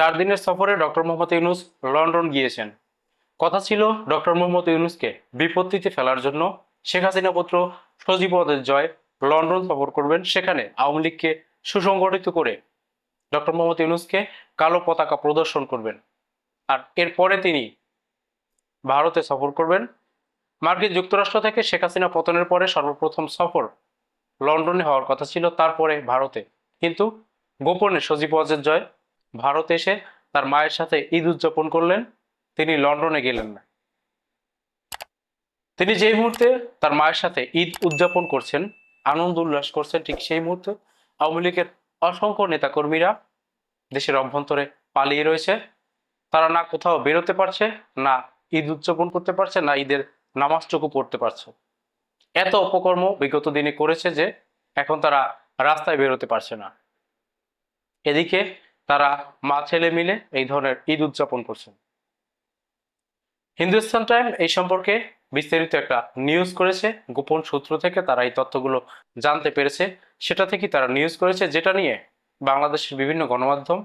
চার দিনের সফরে ডক্টর মোহাম্মদ ইউনুস লন্ডন গিয়েছেন। কথা ছিল ডক্টর মোহাম্মদ ইউনুসকে বিপত্তিতে ফেলার জন্য শেখ হাসিনা পুত্র সজীব জয় লন্ডন সফর করবেন। সেখানে আওয়ামী লীগকে সুসংগঠিত করে ডক্টর মোহাম্মদ ইউনুসকে কালো পতাকা প্রদর্শন করবেন। আর এরপরে তিনি ভারতে সফর করবেন। মার্কিন যুক্তরাষ্ট্র থেকে শেখ হাসিনা পতনের পরে সর্বপ্রথম সফর লন্ডনে হওয়ার কথা ছিল, তারপরে ভারতে। কিন্তু গোপনে সজীব ওয়াজেদ জয় ভারতে এসে তার মায়ের সাথে ঈদ উদযাপন করলেন। তিনি লন্ডনে গেলেন না। তিনি যেই মুহূর্তে তার মায়ের সাথে ঈদ উদযাপন করছেন, আনন্দ উল্লাস করছেন, ঠিক সেই মুহূর্তে আওয়ামী লীগের অসংখ্য নেতাকর্মীরা দেশের অভ্যন্তরে পালিয়ে রয়েছে। তারা না কোথাও বেরোতে পারছে, না ঈদ উদযাপন করতে পারছে, না ঈদের নামাজটুকু পড়তে পারছে। এত অপকর্ম বিগত দিনে করেছে যে এখন তারা রাস্তায় বেরোতে পারছে না। এদিকে তারা মা, ছেলে মিলে এই ধরনের ঈদ উদযাপন করছেন। হিন্দুস্তান টাইম এই সম্পর্কে বিস্তারিত একটা নিউজ করেছে। গোপন সূত্র থেকে তারা এই তথ্যগুলো জানতে পেরেছে। সেটা থেকে তারা নিউজ করেছে, যেটা নিয়ে বাংলাদেশের বিভিন্ন গণমাধ্যম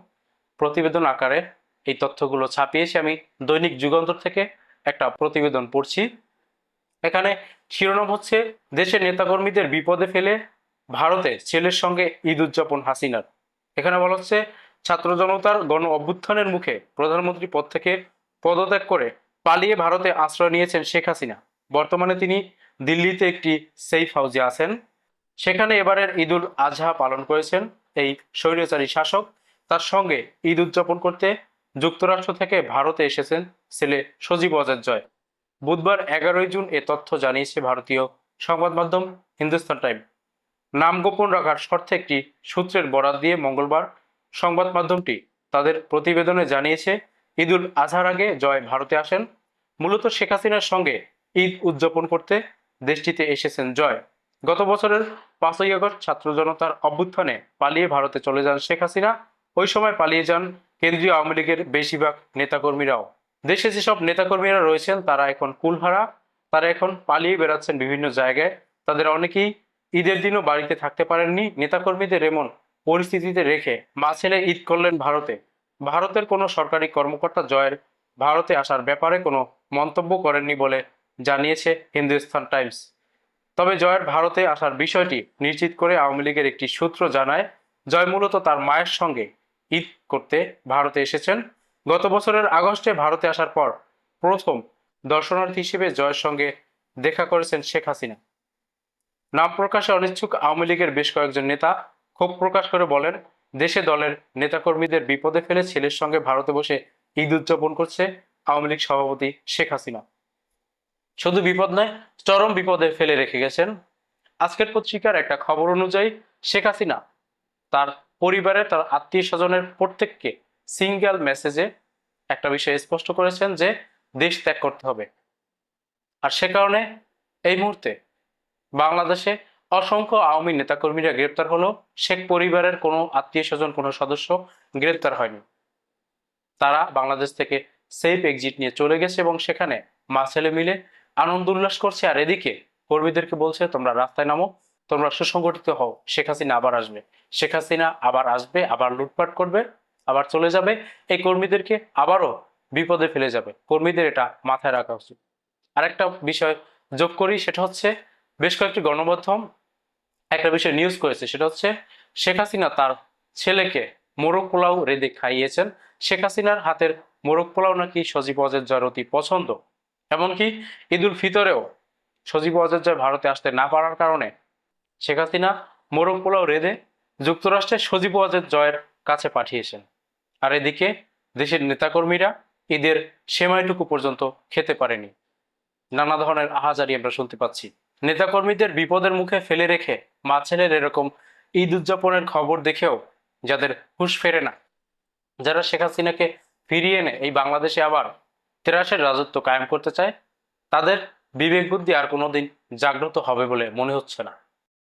প্রতিবেদন আকারে এই তথ্যগুলো ছাপিয়েছে। আমি দৈনিক যুগান্তর থেকে একটা প্রতিবেদন পড়ছি। এখানে শিরোনাম হচ্ছে, দেশের নেতাকর্মীদের বিপদে ফেলে ভারতে ছেলের সঙ্গে ঈদ উদযাপন হাসিনার। এখানে বলা হচ্ছে ছাত্র জনতার গণ অভ্যুত্থানের মুখে প্রধানমন্ত্রী পদ থেকে পদত্যাগ করে পালিয়ে ভারতে আশ্রয় নিয়েছেন শেখ হাসিনা। বর্তমানে তিনি দিল্লিতে একটি সেফ হাউসে আছেন। সেখানে এবারের ঈদুল আজহা পালন করেছেন এই স্বৈরাচারী শাসক। তার সঙ্গে ঈদ উদযাপন করতে যুক্তরাষ্ট্র থেকে ভারতে এসেছেন ছেলে সজীব অজাদ জয়। বুধবার এগারোই জুন এ তথ্য জানিয়েছে ভারতীয় সংবাদ মাধ্যম হিন্দুস্তান টাইম। নাম গোপন রাখার শর্তে একটি সূত্রের বরাত দিয়ে মঙ্গলবার সংবাদ মাধ্যমটি তাদের প্রতিবেদনে জানিয়েছে ঈদুল আজহার আগে জয় ভারতে আসেন। মূলত শেখ হাসিনার সঙ্গে ঈদ উদযাপন করতে দেশটিতে এসেছেন জয়। গত বছরের পাঁচই আগস্ট ছাত্র জনতার অভ্যুত্থানে পালিয়ে ভারতে চলে যান শেখ হাসিনা। ওই সময় পালিয়ে যান কেন্দ্রীয় আওয়ামী লীগের বেশিরভাগ নেতাকর্মীরাও। দেশে যেসব নেতাকর্মীরা রয়েছেন, তারা এখন কুলহারা। তারা এখন পালিয়ে বেড়াচ্ছেন বিভিন্ন জায়গায়। তাদের অনেকেই ঈদের দিনও বাড়িতে থাকতে পারেননি। নেতাকর্মীদের এমন পরিস্থিতিতে রেখে মা ছেলে ঈদ করলেন ভারতে। ভারতের কোনো সরকারি কর্মকর্তা জয়ের ভারতে আসার ব্যাপারে কোনো মন্তব্য করেননি বলে জানিয়েছে হিন্দুস্তান টাইমস। তবে জয়ের ভারতে আসার বিষয়টি নিশ্চিত করে আওয়ামী লীগের একটি সূত্র জানায়, জয় মূলত তার মায়ের সঙ্গে ঈদ করতে ভারতে এসেছেন। গত বছরের আগস্টে ভারতে আসার পর প্রথম দর্শনার্থী হিসেবে জয়ের সঙ্গে দেখা করেছেন শেখ হাসিনা। নাম প্রকাশে অনিচ্ছুক আওয়ামী লীগের বেশ কয়েকজন নেতা ক্ষোভ প্রকাশ করে বলেন, দেশে দলের নেতাকর্মীদের বিপদে ফেলে ছেলের সঙ্গে ভারতে বসে ঈদ উদযাপন করছে আওয়ামী লীগ সভাপতি শেখ হাসিনা। শুধু বিপদ নয়, চরম বিপদে ফেলে রেখে গেছেন। আজকের পত্রিকার একটা খবর অনুযায়ী, শেখ হাসিনা তার পরিবারে তার আত্মীয় স্বজনের প্রত্যেককে সিঙ্গেল মেসেজে একটা বিষয় স্পষ্ট করেছেন যে, দেশ ত্যাগ করতে হবে। আর সে কারণে এই মুহূর্তে বাংলাদেশে অসংখ্য আওয়ামী নেতাকর্মীরা গ্রেপ্তার হলো শেখ পরিবারের কোনো আত্মীয় স্বজন কোনো সদস্য গ্রেপ্তার হয়নি। তারা বাংলাদেশ থেকে সেফ এক্সিট নিয়ে চলে গেছে এবং সেখানে মা ছেলে মিলে আনন্দ উল্লাস করছে। আর এদিকে কর্মীদেরকে বলছে, তোমরা রাস্তায় নামো, তোমরা সুসংগঠিত হও, শেখ হাসিনা আবার আসবে। শেখ হাসিনা আবার আসবে, আবার লুটপাট করবে, আবার চলে যাবে। এই কর্মীদেরকে আবারও বিপদে ফেলে যাবে। কর্মীদের এটা মাথায় রাখা উচিত। আরেকটা বিষয় যোগ করি, সেটা হচ্ছে বেশ কয়েকটি গণমাধ্যম একটা বিষয় নিউজ করেছে, সেটা হচ্ছে শেখ হাসিনা তার ছেলেকে মোরগ পোলাও রেঁধে খাইয়েছেন। শেখ হাসিনার হাতের মোরগ পোলাও নাকি সজীব অজের জয়ের অতি পছন্দ? এমনকি ঈদুল ফিতরেও সজীব অজের জয় ভারতে আসতে না পারার কারণে শেখ হাসিনা মোরগ পোলাও রেঁধে যুক্তরাষ্ট্রের সজীব অজের জয়ের কাছে পাঠিয়েছেন। আর এদিকে দেশের নেতাকর্মীরা ঈদের সেমাইটুকু পর্যন্ত খেতে পারেনি। নানা ধরনের আহাজারি আমরা শুনতে পাচ্ছি। নেতাকর্মীদের বিপদের মুখে ফেলে রেখে মা ছেলের এরকম ঈদ উদযাপনের খবর দেখেও যাদের হুশ ফেরে না, যারা শেখ হাসিনাকে ফিরিয়ে এনে এই বাংলাদেশে আবার তেরাসের রাজত্ব কায়েম করতে চায়, তাদের বিবেক বুদ্ধি আর কোনোদিন জাগ্রত হবে বলে মনে হচ্ছে না।